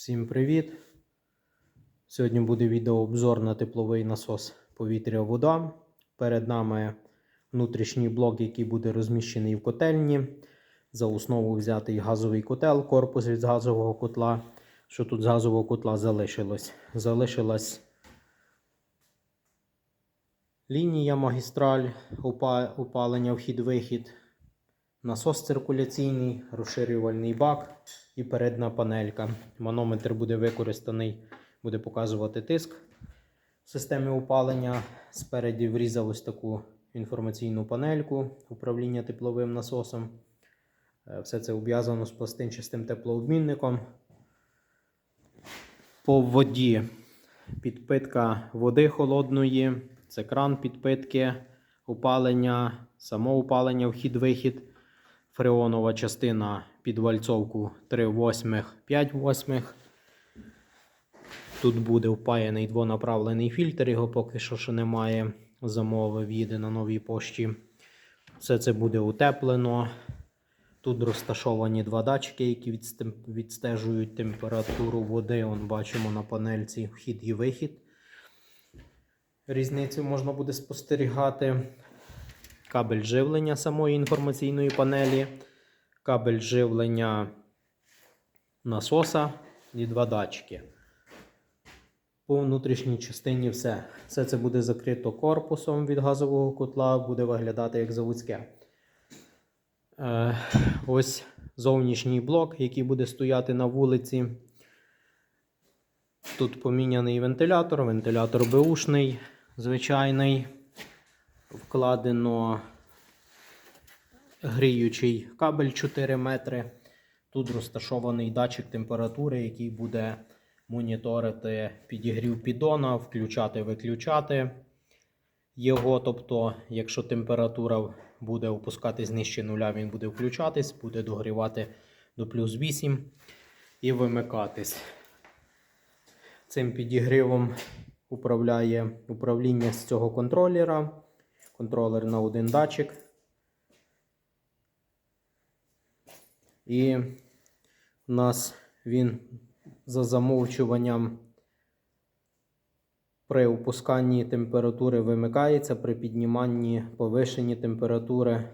Всім привіт! Сьогодні буде відеообзор на тепловий насос повітря-вода. Перед нами внутрішній блок, який буде розміщений в котельні. За основу взятий газовий котел, корпус від газового котла. Що тут з газового котла залишилось? Залишилась лінія магістраль, опалення, вхід-вихід, насос циркуляційний, розширювальний бак і передна панелька. Манометр буде використаний, буде показувати тиск в системі опалення. Спереді врізав ось таку інформаційну панельку управління тепловим насосом. Е, Все це ув'язано з пластинчастим теплообмінником. По воді підпитка води холодної, це кран підпитки, опалення, самоопалення, вхід-вихід, фреонова частина під вальцовку 3 восьмих, 5 восьмих. Тут буде впаяний двонаправлений фільтр, його поки що ще немає. Замовив, їде на новій пошті. Все це буде утеплено. Тут розташовані два датчики, які відстежують температуру води. Он бачимо на панельці вхід і вихід. Різницю можна буде спостерігати. Кабель живлення самої інформаційної панелі, кабель живлення насоса і два датчики. По внутрішній частині все. Все це буде закрито корпусом від газового котла, буде виглядати як заводське. Е, ось зовнішній блок, який буде стояти на вулиці. Тут поміняний вентилятор, вентилятор беушний, звичайний. Вкладено гріючий кабель 4 метри. Тут розташований датчик температури, який буде моніторити підігрів піддона, включати, виключати його. Тобто, якщо температура буде опускатись нижче нуля, він буде включатись, буде догрівати до плюс 8 і вимикатись. Цим підігрівом управляє управління з цього контролера. Контролер на один датчик. І у нас він за замовчуванням при опусканні температури вимикається, при підніманні повишенні температури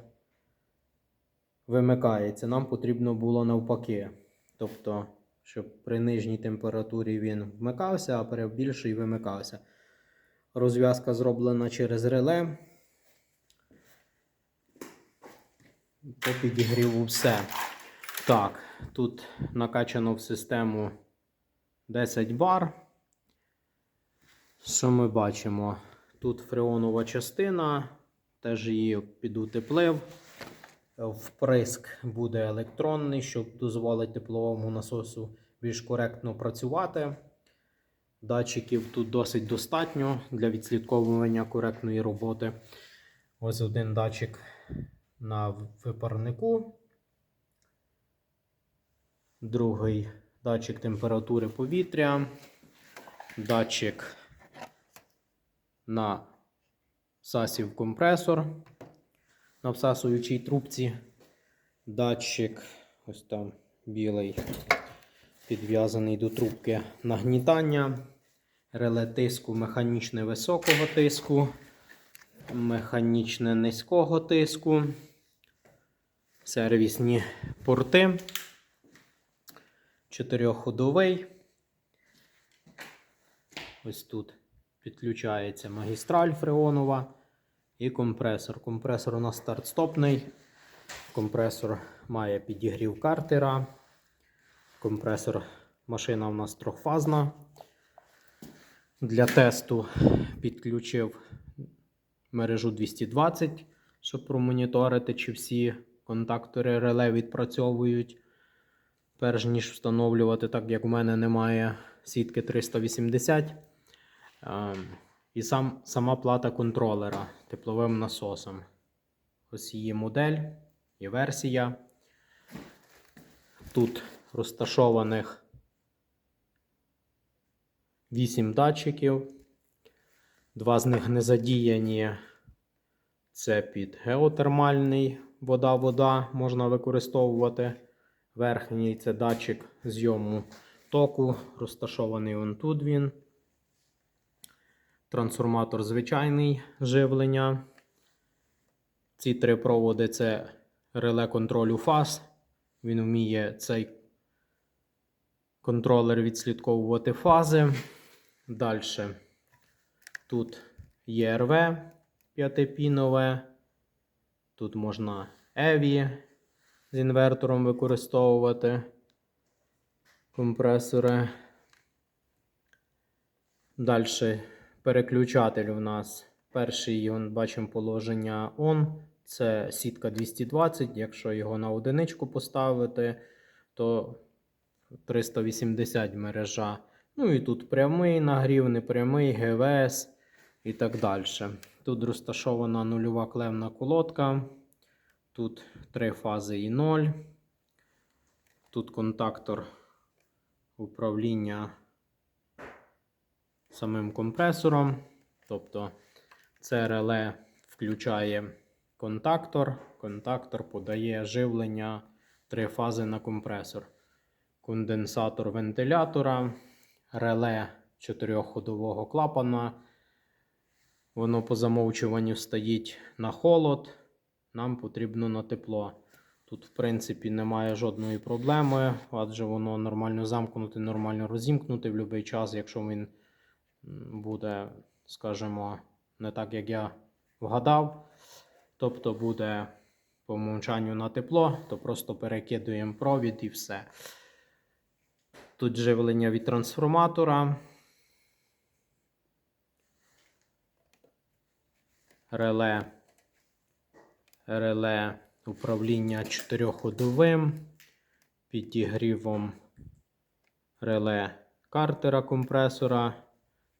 вимикається. Нам потрібно було навпаки. Тобто, щоб при нижній температурі він вмикався, а при більшій вимикався. Розв'язка зроблена через реле. По підігріву все. Так, тут накачано в систему 10 бар. Що ми бачимо? Тут фреонова частина, теж її підутеплив. Вприск буде електронний, щоб дозволить тепловому насосу більш коректно працювати. Датчиків тут досить достатньо для відслідковування коректної роботи. Ось один датчик на випарнику. Другий датчик температури повітря. Датчик на всасів компресор на всасуючій трубці. Датчик, ось там білий, підв'язаний до трубки нагнітання, реле тиску механічне високого тиску, механічне низького тиску, сервісні порти, чотирьохходовий. Ось тут підключається магістраль фреонова і компресор. Компресор у нас старт-стопний. Компресор має підігрів картера. Компресор машина у нас трьохфазна. Для тесту підключив мережу 220, щоб промоніторити, чи всі контактори реле відпрацьовують. Перш ніж встановлювати, так як у мене немає сітки 380. Ем, І сам, сама плата контролера тепловим насосом. Ось її модель і версія. Тут розташованих 8 датчиків. Два з них не задіяні. Це під геотермальний вода-вода можна використовувати. Верхній це датчик зйому току, розташований он тут він. Трансформатор звичайний живлення. Ці три проводи це реле контролю фаз. Він вміє цей контролер відслідковувати фази. Далі тут ЄРВ п'ятипінове. Тут можна EVI з інвертором використовувати компресори. Далі переключатель у нас. Перший он, бачимо положення ON. Це сітка 220. Якщо його на одиничку поставити, то 380 мережа. Ну і тут прямий нагрів, непрямий, ГВС і так далі. Тут розташована нульова клемна колодка. Тут три фази і 0. Тут контактор управління самим компресором. Тобто це реле включає контактор. Контактор подає живлення три фази на компресор. Конденсатор вентилятора, реле чотирьохходового клапана. Воно по замовчуванню стоїть на холод. Нам потрібно на тепло. Тут, в принципі, немає жодної проблеми, адже воно нормально замкнуте, нормально розімкнуте в будь-який час, якщо він буде, скажімо, не так, як я вгадав. Тобто буде по умовчанню на тепло, то просто перекидуємо провід і все. Тут живлення від трансформатора. Реле. Реле управління чотирьохходовим, підігрівом реле картера компресора.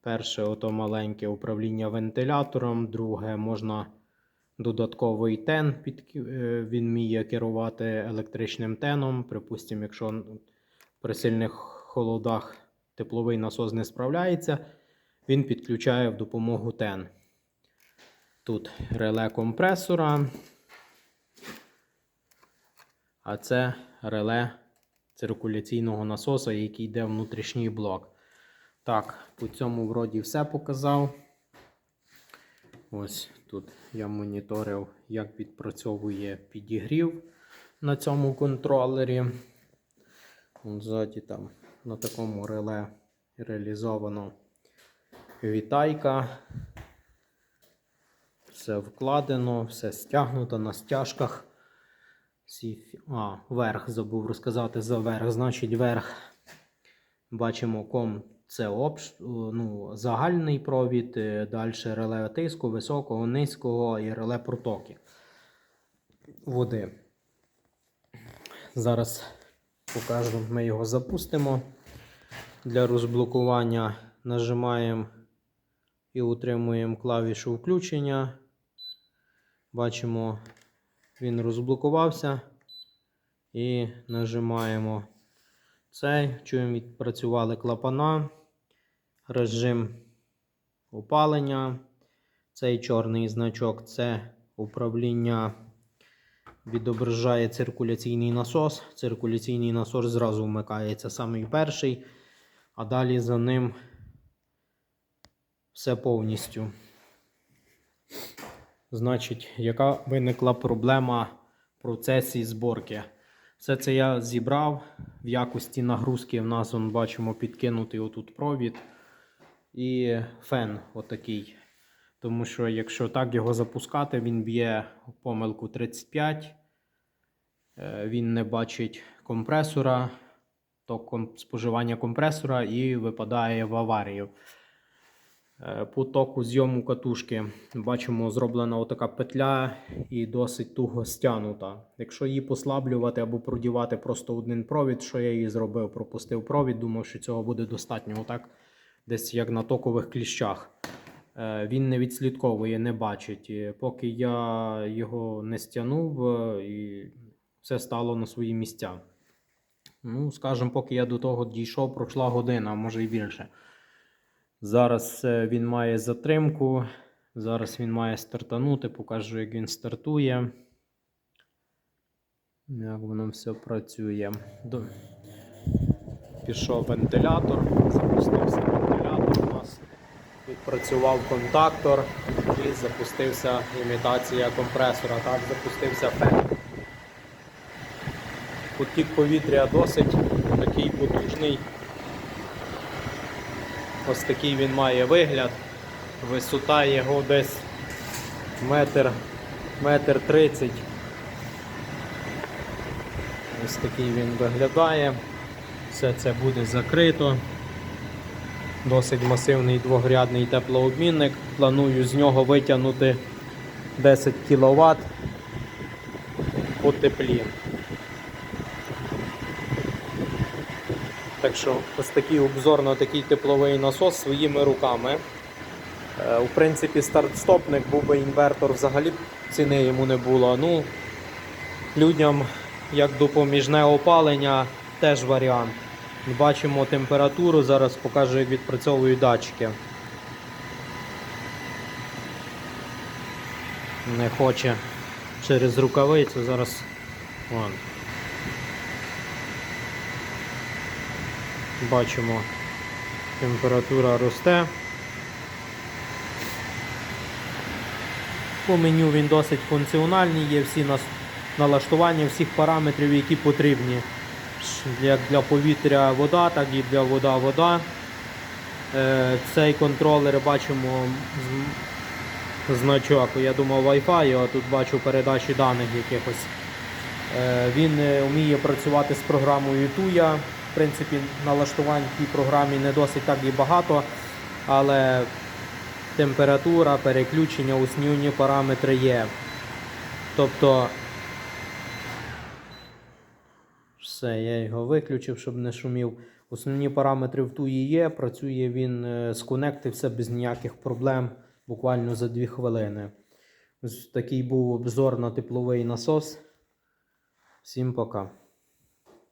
Перше ото маленьке управління вентилятором, друге можна додатковий тен, під, е, він вміє керувати електричним теном. Припустимо, якщо при сильних холодах тепловий насос не справляється, він підключає в допомогу тен. Тут реле компресора, а це реле циркуляційного насоса, який йде в внутрішній блок. Так, по цьому вроді все показав. Ось тут я моніторив, як відпрацьовує підігрів на цьому контролері. Ззаді там на такому реле реалізовано вітайка. Все вкладено, все стягнуто на стяжках. А, верх забув розказати за верх. Значить, верх бачимо ком це обш... ну, загальний провід, далі реле тиску, високого, низького і реле протоки води. Зараз покажу, ми його запустимо. Для розблокування нажимаємо і утримуємо клавішу включення. Бачимо, він розблокувався. І нажимаємо цей. Чуємо, відпрацювали клапана, режим опалення. Цей чорний значок це управління. Відображає циркуляційний насос. Циркуляційний насос зразу вмикається самий перший, а далі за ним все повністю. Значить, яка виникла проблема в процесі зборки? Все це я зібрав в якості нагрузки. В нас он, бачимо підкинутий отут провід і фен отакий. Тому що якщо так його запускати, він б'є помилку 35. Е, Він не бачить компресора, то споживання компресора і випадає в аварію. Е, По току зйому катушки бачимо, зроблена отака петля і досить туго стягнута. Якщо її послаблювати або продівати просто один провід, що я її зробив, пропустив провід, думав, що цього буде достатньо. Отак, десь як на токових кліщах. Е, Він не відслідковує, не бачить. І Поки я його не стягнув, е, і все стало на свої місця. Ну, скажімо, поки я до того дійшов, пройшла година, може і більше. Зараз е, він має затримку. Зараз він має стартанути. Покажу, як він стартує. Як воно все працює. Пішов вентилятор, запустився вентилятор у нас, відпрацював контактор і запустився імітація компресора. Так, запустився фен. Потік повітря досить такий потужний. Ось такий він має вигляд. Висота його десь метр, метр тридцять. Ось такий він виглядає. Все це буде закрито. Досить масивний двогрядний теплообмінник. Планую з нього витягнути 10 кВт по теплі. Так що ось такий обзор на такий тепловий насос своїми руками. Е, У принципі, старт-стопник був би інвертор, взагалі ціни йому не було. Ну, людям як допоміжне опалення теж варіант. Бачимо температуру, зараз покажу, як відпрацьовують датчики. Не хоче через рукавицю, зараз. Вон. Бачимо, температура росте. По меню він досить функціональний, є всі налаштування всіх параметрів, які потрібні. Як для повітря вода, так і для вода вода. Е, Цей контролер бачимо значок, я думав Wi-Fi, а тут бачу передачі даних якихось. Е, Він е, вміє працювати з програмою Tuya. В принципі, налаштувань в тій програмі не досить так і багато, але температура, переключення, основні параметри є. Тобто, все, я його виключив, щоб не шумів. Основні параметри в туї є. Працює він, е, сконектився без ніяких проблем буквально за 2 хвилини. Ось такий був обзор на тепловий насос. Всім пока.